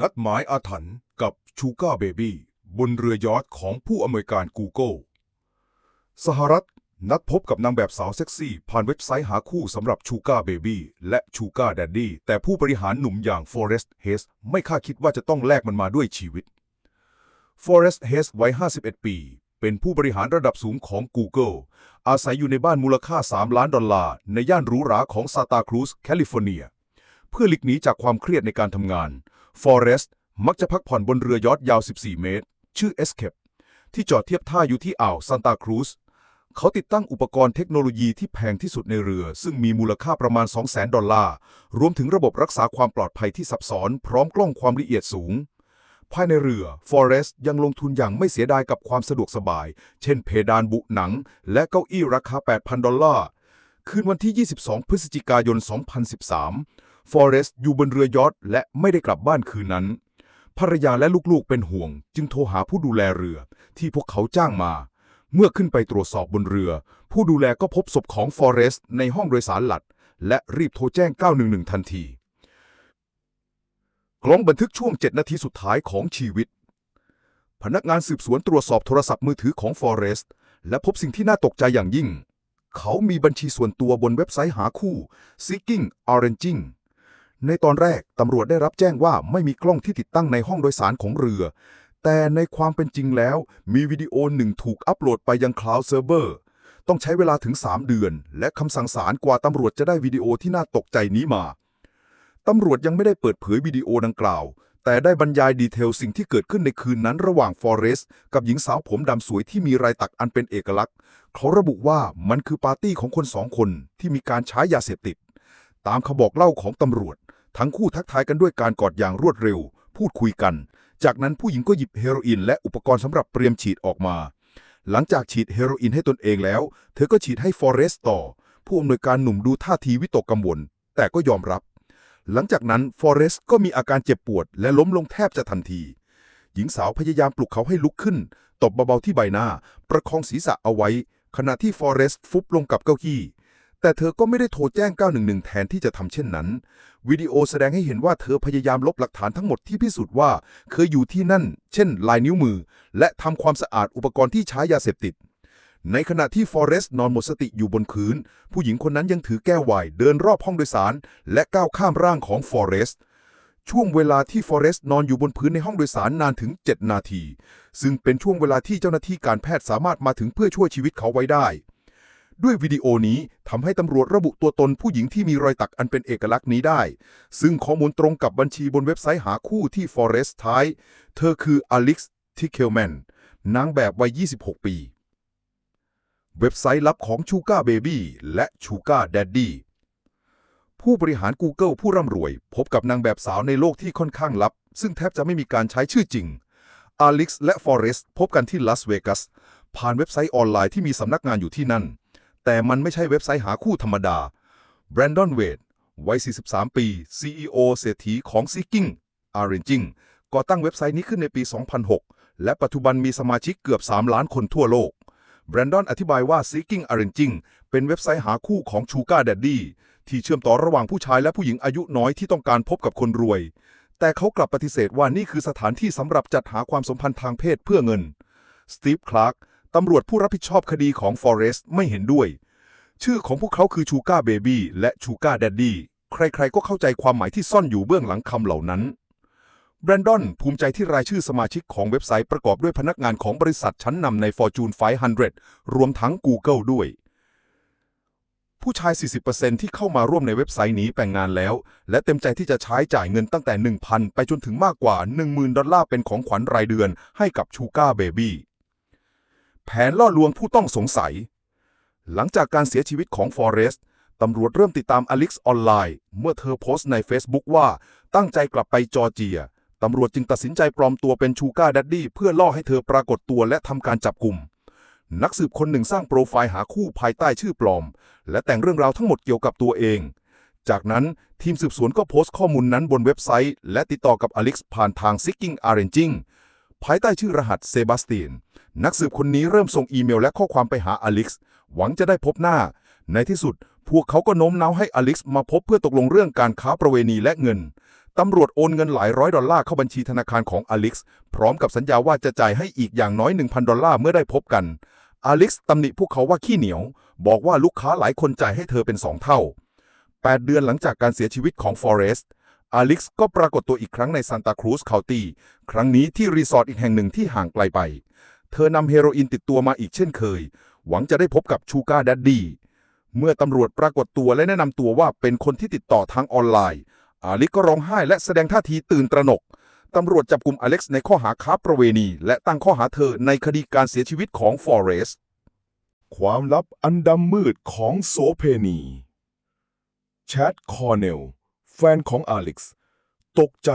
นัดหมายอาถรรพ์กับชูก้าเบบี้บนเรือยอทของผู้อำนวยการ Google สหรัฐนัดพบกับนางแบบสาวเซ็กซี่ ผ่านเว็บไซต์หาคู่สำหรับชูก้าเบบี้และชูก้าแดดดี้แต่ผู้บริหารหนุ่มอย่าง Forrest Hayes ไม่คาดคิดว่าจะต้องแลกมันมาด้วยชีวิต Forrest Hayes วัย 51 ปี เป็นผู้บริหารระดับสูงของ Google อาศัยอยู่ในบ้านมูลค่า 3 ล้านดอลลาร์ ในย่านหรูหราของซาตาครูซแคลิฟอร์เนีย เพื่อหลีกหนีจากความเครียดในการทำงาน Forrest มักจะพักผ่อนบนเรือยอทยาว 14 เมตร ชื่อ Escape ที่จอดเทียบท่าอยู่ที่อ่าวซานตาครูซเขาติดตั้งอุปกรณ์เทคโนโลยีที่แพงที่สุดในเรือ ซึ่งมีมูลค่าประมาณ 200,000 ดอลลาร์ รวมถึงระบบรักษาความปลอดภัยที่ซับซ้อน พร้อมกล้องความละเอียดสูง ภายในเรือ Forrest ยังลงทุนอย่างไม่เสียดายกับความสะดวกสบาย เช่นเพดานบุหนัง และเก้าอี้ราคา 8,000 ดอลลาร์ คืนวันที่ 22 พฤศจิกายน 2013 Forrest อยู่บนเรือยอทและไม่ได้กลับบ้านคืนนั้น ภรรยาและลูกๆเป็นห่วง จึงโทรหาผู้ดูแลเรือที่พวกเขาจ้างมา เมื่อขึ้นไปตรวจสอบบนเรือ ผู้ดูแลก็พบศพของ Forrest ในห้องโดยสารหลัด และรีบโทรแจ้ง 911 ทันที กล้องบันทึกช่วง 7 นาทีสุดท้ายของชีวิต พนักงานสืบสวนตรวจสอบโทรศัพท์มือถือของ Forrest และพบสิ่งที่น่าตกใจอย่างยิ่งเขามีบัญชีส่วนตัวบนเว็บไซต์หาคู่ Seeking Arranging ในตอนแรกตำรวจได้รับแจ้งว่าไม่มีกล้องที่ติดตั้งในห้องโดยสารของเรือ แต่ในความเป็นจริงแล้ว มีวิดีโอหนึ่งถูกอัปโหลดไปยัง Cloud Server ต้องใช้เวลาถึง 3 เดือน และคำสั่งศาลกว่าตำรวจจะได้วิดีโอที่น่าตกใจนี้มาตำรวจยังไม่ได้เปิดเผยวิดีโอดังกล่าว แต่ได้บรรยายดีเทลสิ่งที่เกิดขึ้นในคืนนั้นระหว่างฟอเรสต์กับหญิงสาวผมดำสวยที่มีรายตักอันเป็นเอกลักษณ์ เขาระบุว่ามันคือปาร์ตี้ของคนสองคนที่มีการใช้ยาเสพติด ตามคำบอกเล่าของตำรวจ ทั้งคู่ทักทายกันด้วยการกอดอย่างรวดเร็ว พูดคุยกัน จากนั้นผู้หญิงก็หยิบเฮโรอีนและอุปกรณ์สำหรับเตรียมฉีดออกมา หลังจากฉีดเฮโรอีนให้ตนเองแล้ว เธอก็ฉีดให้ฟอเรสต์ต่อ ผู้อำนวยการหนุ่มดูท่าทีวิตกกังวล แต่ก็ยอมรับ หลังจากนั้นฟอเรสต์ก็มีอาการเจ็บปวด และล้มลงแทบจะทันที หญิงสาวพยายามปลุกเขาให้ลุกขึ้น ตบเบาๆที่ใบหน้า ประคองศีรษะเอาไว้ ขณะที่ฟอเรสต์ฟุบลงกับเก้าอี้ แต่เธอก็ไม่ได้โทรแจ้ง 911 แทนที่จะทำเช่นนั้น วิดีโอแสดงให้เห็นว่าเธอพยายามลบหลักฐานทั้งหมดที่พิสูจน์ว่า เคยอยู่ที่นั่น เช่น ลายนิ้วมือ และทำความสะอาดอุปกรณ์ที่ใช้ยาเสพติด ในขณะที่ฟอเรสต์นอนหมดสติอยู่บนพื้น ผู้หญิงคนนั้นยังถือแก้วไวน์เดินรอบห้องโดยสาร และก้าวข้ามร่างของฟอเรสต์ช่วงเวลาที่ฟอเรสต์นอนอยู่บนพื้นในห้องโดยสารนานถึง 7 นาที ซึ่งเป็นช่วงเวลาที่เจ้าหน้าที่การแพทย์สามารถมาถึงเพื่อช่วยชีวิตเขาไว้ได้ ด้วยวิดีโอนี้ทำให้ตำรวจระบุตัวตนผู้หญิงที่มีรอยตักอันเป็นเอกลักษณ์นี้ได้ ซึ่งข้อมูลตรงกับบัญชีบนเว็บไซต์หาคู่ที่ฟอเรสต์ท้าย เธอคืออลิกซ์ทิเคลแมนนางแบบวัย 26 ปี เว็บไซต์ลับของชูการ์เบบี้และชูการ์แดดดี้ผู้บริหาร Google ผู้ร่ำรวย พบกับนางแบบสาวในโลกที่ค่อนข้างลับ ซึ่งแทบจะไม่มีการใช้ชื่อจริงอลิกซ์และฟอเรสต์พบกันที่ลาสเวกัสผ่านเว็บไซต์ออนไลน์ที่มีสำนักงานอยู่ที่นั่น แต่มันไม่ใช่เว็บไซต์หาคู่ธรรมดาแบรนดอนเวดวัย 43 ปี CEO เศรษฐีของ Seeking Arranging ก่อตั้งเว็บไซต์นี้ขึ้นในปี 2006 และปัจจุบันมีสมาชิกเกือบ 3 ล้านคนทั่วโลก แบรนดอนอธิบายว่า Seeking Arranging เป็นเว็บไซต์หาคู่ของ Sugar Daddy ที่เชื่อมต่อระหว่างผู้ชายและผู้หญิงอายุน้อยที่ต้องการพบกับคนรวย แต่เขากลับปฏิเสธว่านี่คือสถานที่สำหรับจัดหาความสัมพันธ์ทางเพศเพื่อเงินสตีฟคลาร์ก ตำรวจผู้รับผิดชอบคดีของ Forrest ไม่เห็นด้วย ชื่อของพวกเขาคือชูการ์เบบี้และชูการ์แดดดี้ใครๆก็เข้าใจความหมายที่ซ่อนอยู่เบื้องหลังคำเหล่านั้นแบรนดอนภูมิใจที่รายชื่อสมาชิกของเว็บไซต์ประกอบด้วยพนักงานของบริษัทชั้นนำใน Fortune 500 รวมทั้ง Google ด้วย ผู้ชาย 40%ที่เข้ามาร่วมในเว็บไซต์นี้แต่งงานแล้ว และเต็มใจที่จะใช้จ่ายเงินตั้งแต่ 1,000 ไปจนถึงมากกว่า 10,000 ดอลลาร์เป็นของขวัญรายเดือนให้กับชูการ์เบบี้ แผนล่อลวงผู้ต้องสงสัย หลังจากการเสียชีวิตของฟอเรสต์ตำรวจเริ่มติดตามอลิกซ์ออนไลน์ เมื่อเธอโพสต์ใน Facebook ว่าตั้งใจกลับไปจอร์เจีย ตำรวจจึงตัดสินใจปลอมตัวเป็นชูการ์ดัดดี้เพื่อล่อให้เธอปรากฏตัวและทำการจับกลุ่ม นักสืบคนหนึ่งสร้างโปรไฟล์หาคู่ภายใต้ชื่อปลอม และแต่งเรื่องราวทั้งหมดเกี่ยวกับตัวเอง จากนั้นทีมสืบสวนก็โพสต์ข้อมูลนั้นบนเว็บไซต์ และติดต่อกับอลิกซ์ผ่านทาง Seeking Arranging ภายใต้ชื่อรหัสเซบาสเตียน นักสืบคนนี้เริ่มส่งอีเมลและข้อความไปหาอลิกซ์ หวังจะได้พบหน้า ในที่สุด พวกเขาก็โน้มน้าวให้อลิกซ์มาพบเพื่อตกลงเรื่องการค้าประเวณีและเงิน ตำรวจโอนเงินหลายร้อยดอลลาร์เข้าบัญชีธนาคารของอลิกซ์ พร้อมกับสัญญาว่าจะจ่ายให้อีกอย่างน้อย 1,000 ดอลลาร์เมื่อได้พบกันอลิกซ์ตำหนิพวกเขาว่าขี้เหนียว บอกว่าลูกค้าหลายคนจ่ายให้เธอเป็นสองเท่า 8 เดือนหลังจากการเสียชีวิตของฟอเรสต์ อลิกซ์ก็ปรากฏตัวอีกครั้งในซานตาครูซคาวตี้ครั้งนี้ที่รีสอร์ทอีกแห่งหนึ่งที่ห่างไกลไป เธอนำเฮโรอีนติดตัวมาอีกเช่นเคย หวังจะได้พบกับชูการ์ดัดดี้เมื่อตำรวจปรากฏตัวและแนะนำตัวว่าเป็นคนที่ติดต่อทางออนไลน์ อาลิกก็ร้องไห้และแสดงท่าทีตื่นตระหนกตำรวจจับกลุ่มอเล็กซ์ในข้อหาค้าประเวณี และตั้งข้อหาเธอในคดีการเสียชีวิตของฟอเรสความลับอันดำมืดของโสเพณีแชทคอร์เนล นของอเล็กซ์ ตกใจ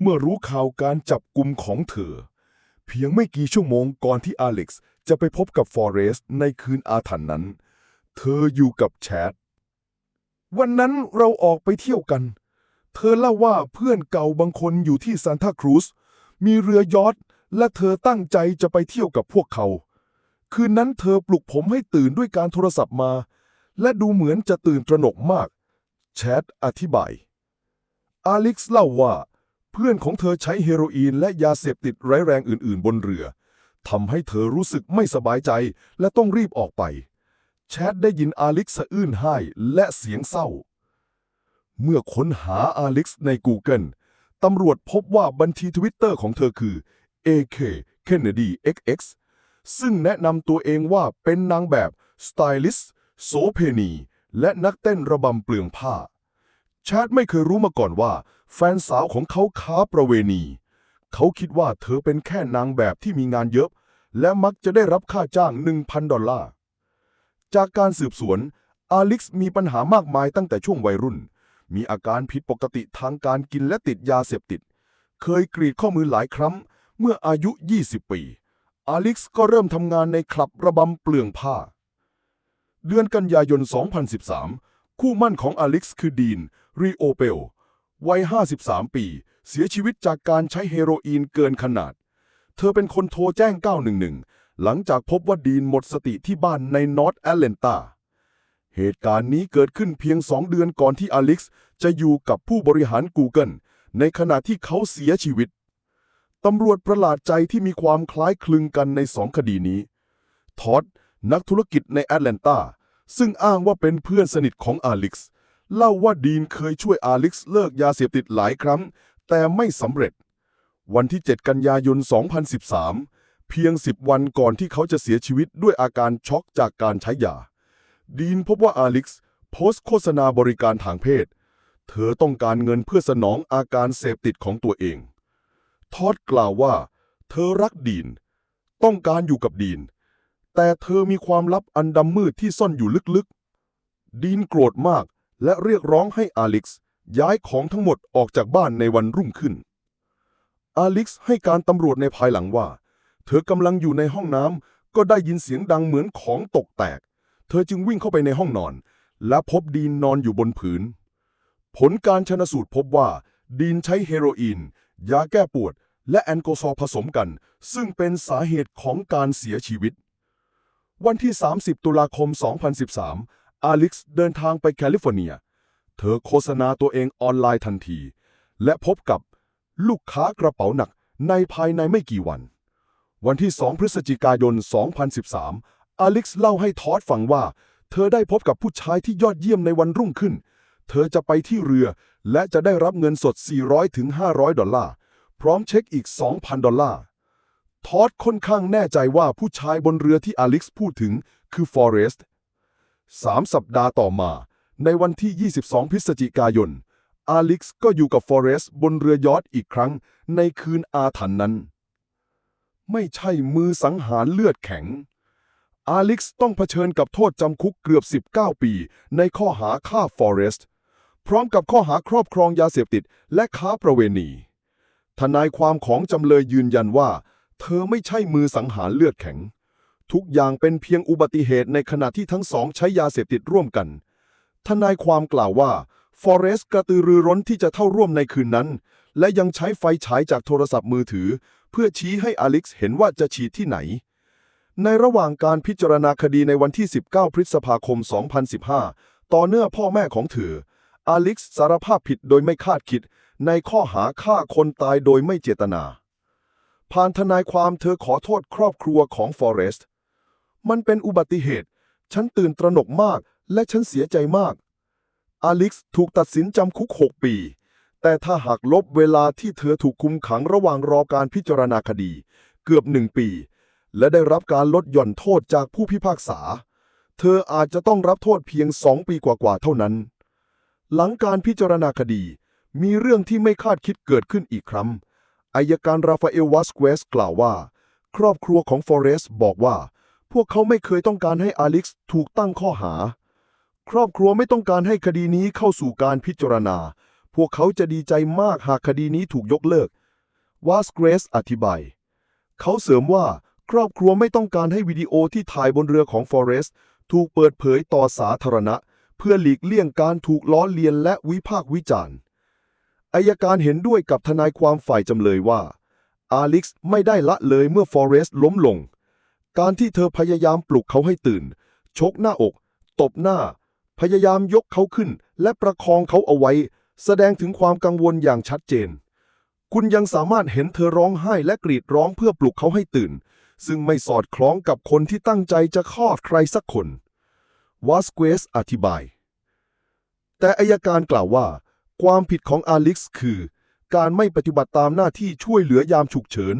เมื่อรู้ข่าวการจับกลุ่มของเธอ เพียงไม่กี่ชั่วโมงก่อนที่อเล็กซ์จะไปพบกับฟอเรสต์ในคืนอาถรรพ์นั้น เธออยู่กับแชท วันนั้นเราออกไปเที่ยวกัน เธอเล่าว่าเพื่อนเก่าบางคนอยู่ที่ซานตาครูซมีเรือยอทและเธอตั้งใจจะไปเที่ยวกับพวกเขา คืนนั้นเธอปลุกผมให้ตื่นด้วยการโทรศัพท์มา และดูเหมือนจะตื่นตระหนกมาก แชทอธิบาย อาลิกซ์เล่าว่า เพื่อนของเธอใช้เฮโรอีนและยาเสพติดร้ายแรงอื่น ๆ บนเรือทำให้เธอรู้สึกไม่สบายใจและต้องรีบออกไป แชทได้ยินอาลิกซ์สะอื้นไห้และเสียงเศร้า เมื่อค้นหาอาลิกซ์ใน Google ตำรวจพบว่าบัญชีทวิตเตอร์ของเธอคือ AK Kennedy XX ซึ่งแนะนำตัวเองว่าเป็นนางแบบ สไตลิสต์ โสเพณี และนักเต้นระบำเปลืองผ้า ชาร์ตไม่เคยรู้มาก่อนว่า แฟนสาวของเขาค้าประเวณี เขาคิดว่าเธอเป็นแค่นางแบบที่มีงานเยอะ และมักจะได้รับค่าจ้าง 1,000 ดอลลาร์ จากการสืบสวน อาลิกซ์มีปัญหามากมายตั้งแต่ช่วงวัยรุ่น มีอาการผิดปกติทางการกินและติดยาเสพติด เคยกรีดข้อมือหลายครั้ง เมื่ออายุ 20 ปี อาลิกซ์ก็เริ่มทำงานในคลับระบำเปลืองผ้า เดือนกันยายน 2013 คู่มั่นของอาลิกซ์คือดีน รีโอเปล วัย 53 ปี เสียชีวิตจากการใช้เฮโรอีนเกินขนาด เธอเป็นคนโทรแจ้ง 911 หลังจากพบว่าดีนหมดสติที่บ้านในนอร์ทแอตแลนตา เหตุการณ์นี้เกิดขึ้นเพียงสองเดือนก่อนที่อลิกซ์จะอยู่กับผู้บริหาร Google ในขณะที่เขาเสียชีวิต ตำรวจประหลาดใจที่มีความคล้ายคลึงกันในสองคดีนี้ทอดนักธุรกิจในแอตแลนตาซึ่งอ้างว่าเป็นเพื่อนสนิทของอลิกซ์ เล่าว่าดีนเคยช่วยอาลิกซ์เลิกยาเสพติดหลายครั้ง แต่ไม่สำเร็จ วันที่ 7 กันยายน 2013 เพียง 10 วันก่อนที่เขาจะเสียชีวิตด้วยอาการช็อกจากการใช้ยา ดีนพบว่าอาลิกซ์โพสต์โฆษณาบริการทางเพศ เธอต้องการเงินเพื่อสนองอาการเสพติดของตัวเอง ทอดกล่าวว่า เธอรักดีน ต้องการอยู่กับดีน แต่เธอมีความลับอันดำมืดที่ซ่อนอยู่ลึกๆ ดีนโกรธมาก และเรียกร้องให้อาลิกซ์ย้ายของทั้งหมดออกจากบ้านในวันรุ่งขึ้น อาลิกซ์ให้การตำรวจในภายหลังว่า เธอกำลังอยู่ในห้องน้ำก็ได้ยินเสียงดังเหมือนของตกแตก เธอจึงวิ่งเข้าไปในห้องนอน และพบดีนนอนอยู่บนผืน ผลการชนสูตรพบว่าดีนใช้เฮโรอีน ยาแก้ปวด และแอลกอฮอล์ผสมกัน ซึ่งเป็นสาเหตุของการเสียชีวิต วันที่ 30 ตุลาคม 2013 อลิกซ์เดินทางไปแคลิฟอร์เนีย เธอโฆษณาตัวเองออนไลน์ทันที และพบกับลูกค้ากระเป๋าหนักในภายในไม่กี่วัน วันที่ 2 พฤศจิกายน 2013อาลิกซ์เล่าให้ทอดฟังว่า เธอได้พบกับผู้ชายที่ยอดเยี่ยมในวันรุ่งขึ้น เธอจะไปที่เรือและจะได้รับเงินสด 400ถึง500 ดอลลาร์ พร้อมเช็คอีก 2,000 ดอลลาร์ ทอดค่อนข้างแน่ใจว่าผู้ชายบนเรือที่อลิกซ์พูดถึงคือฟอเรสต์ สามสัปดาห์ต่อมา ในวันที่ 22 พฤศจิกายน อาลิกซ์ก็อยู่กับฟอเรสต์บนเรือยอทอีกครั้งในคืนอาถรรพ์นั้น ไม่ใช่มือสังหารเลือดแข็ง อาลิกซ์ต้องเผชิญกับโทษจำคุกเกือบ 19 ปี ในข้อหาฆ่าฟอเรสต์พร้อมกับข้อหาครอบครองยาเสพติดและค้าประเวณี ทนายความของจำเลยยืนยันว่า เธอไม่ใช่มือสังหารเลือดแข็ง ทุกอย่างเป็นเพียงอุบัติเหตุในขณะที่ทั้งสองใช้ยาเสพติดร่วมกัน ทนายความกล่าวว่าฟอเรสต์กระตือรือร้นที่จะเข้าร่วมในคืนนั้น และยังใช้ไฟฉายจากโทรศัพท์มือถือ เพื่อชี้ให้อลิกซ์เห็นว่าจะฉีดที่ไหน ในระหว่างการพิจารณาคดีในวันที่ 19 พฤษภาคม 2015 ต่อเนื่อพ่อแม่ของเธออลิกซ์สารภาพผิดโดยไม่คาดคิด ในข้อหาฆ่าคนตายโดยไม่เจตนา ผ่านทนายความเธอขอโทษครอบครัวของฟอเรสต์ มันเป็นอุบัติเหตุ ฉันตื่นตระหนกมาก และฉันเสียใจมากอลิกซ์ถูกตัดสินจำคุก 6 ปี แต่ถ้าหากลบเวลาที่เธอถูกคุมขังระหว่างรอการพิจารณาคดี เกือบหนึ่งปี และได้รับการลดหย่อนโทษจากผู้พิพากษา เธออาจจะต้องรับโทษเพียงสองปีกว่าๆเท่านั้น หลังการพิจารณาคดี มีเรื่องที่ไม่คาดคิดเกิดขึ้นอีกครั้งอายการราฟาเอลวัสเกสกล่าวว่า ครอบครัวของฟอเรสบอกว่า พวกเขาไม่เคยต้องการให้อาลิกซ์ถูกตั้งข้อหา ครอบครัวไม่ต้องการให้คดีนี้เข้าสู่การพิจารณา พวกเขาจะดีใจมากหากคดีนี้ถูกยกเลิก วาสเกรสอธิบาย เขาเสริมว่าครอบครัวไม่ต้องการให้วิดีโอที่ถ่ายบนเรือของฟอเรสต์ถูกเปิดเผยต่อสาธารณะ เพื่อหลีกเลี่ยงการถูกล้อเลียนและวิพากษ์วิจารณ์อายการเห็นด้วยกับทนายความฝ่ายจำเลยว่าอาลิกซ์ไม่ได้ละเลยเมื่อฟอเรสต์ล้มลง การที่เธอพยายามปลุกเขาให้ตื่น ชกหน้าอก ตบหน้า พยายามยกเขาขึ้น และประคองเขาเอาไว้ แสดงถึงความกังวลอย่างชัดเจน คุณยังสามารถเห็นเธอร้องไห้และกรีดร้องเพื่อปลุกเขาให้ตื่น ซึ่งไม่สอดคล้องกับคนที่ตั้งใจจะคลอดใครสักคนวาสเกสอธิบาย แต่อายการกล่าวว่า ความผิดของอาลิกซ์คือ การไม่ปฏิบัติตามหน้าที่ช่วยเหลือยามฉุกเฉิน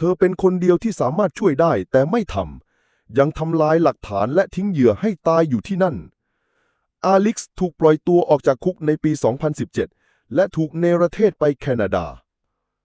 เธอเป็นคนเดียวที่สามารถช่วยได้แต่ไม่ทำ ยังทำลายหลักฐานและทิ้งเหยื่อให้ตายอยู่ที่นั่น อาลิกซ์ถูกปล่อยตัวออกจากคุกในปี 2017 และถูกเนรเทศไปแคนาดา